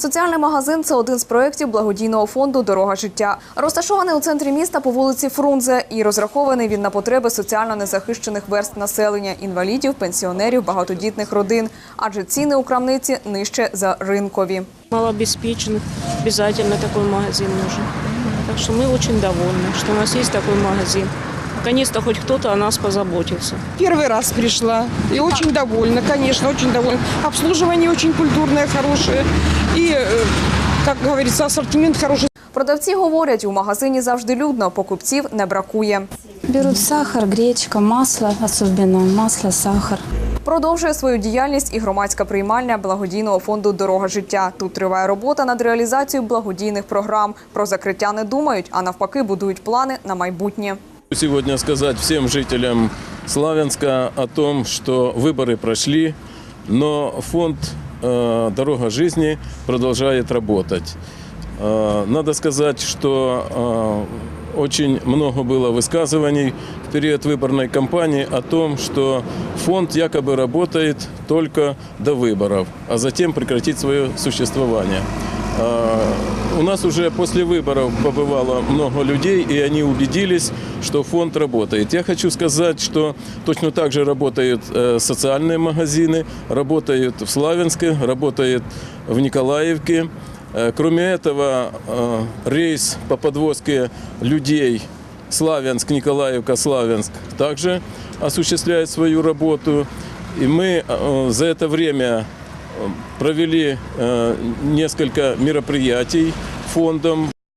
Соціальний магазин це один з проєктів благодійного фонду Дорога життя. Розташований у центрі міста по вулиці Фрунзе і розрахований він на потреби соціально незахищених верст населення, інвалідів, пенсіонерів, багатодітних родин. Адже ціни у крамниці нижче за ринкові. малообеспеченных обязательно такой магазин нужен. Так что мы очень довольны, что у нас есть такой магазин. Наконец-то хоть кто-то о нас позаботился. Первый раз пришла и очень довольна, конечно, очень довольна. Обслуживание очень культурное, хорошее. И, э, как говорится, ассортимент хороший. Продавці говорять, у магазині завжди людно, покупців не бракує. Берут сахар, гречка, масло, особенно масло, сахар. Продовжує свою діяльність і громадська приймальня благодійного фонду Дорога життя. Тут триває робота над реалізацією благодійних програм. Про закриття не думають, а навпаки, будують плани на майбутнє. Сегодня сказать всем жителям Славянска о том, что выборы прошли, но фонд э, «Дорога жизни» продолжает работать. Э, надо сказать, что э, очень много было высказываний в период выборной кампании о том, что фонд якобы работает только до выборов, а затем прекратит свое существование. А, У нас уже после выборов побывало много людей, и они убедились, что фонд работает. Я хочу сказать, что точно так же работают э, социальные магазины, работают в Славянске, работает в Николаевке. Э, Кроме этого, э, рейс по подвозке людей Славянск, Николаевка, Славянск также осуществляет свою работу. И мы э, за это время провели э, несколько мероприятий фондом.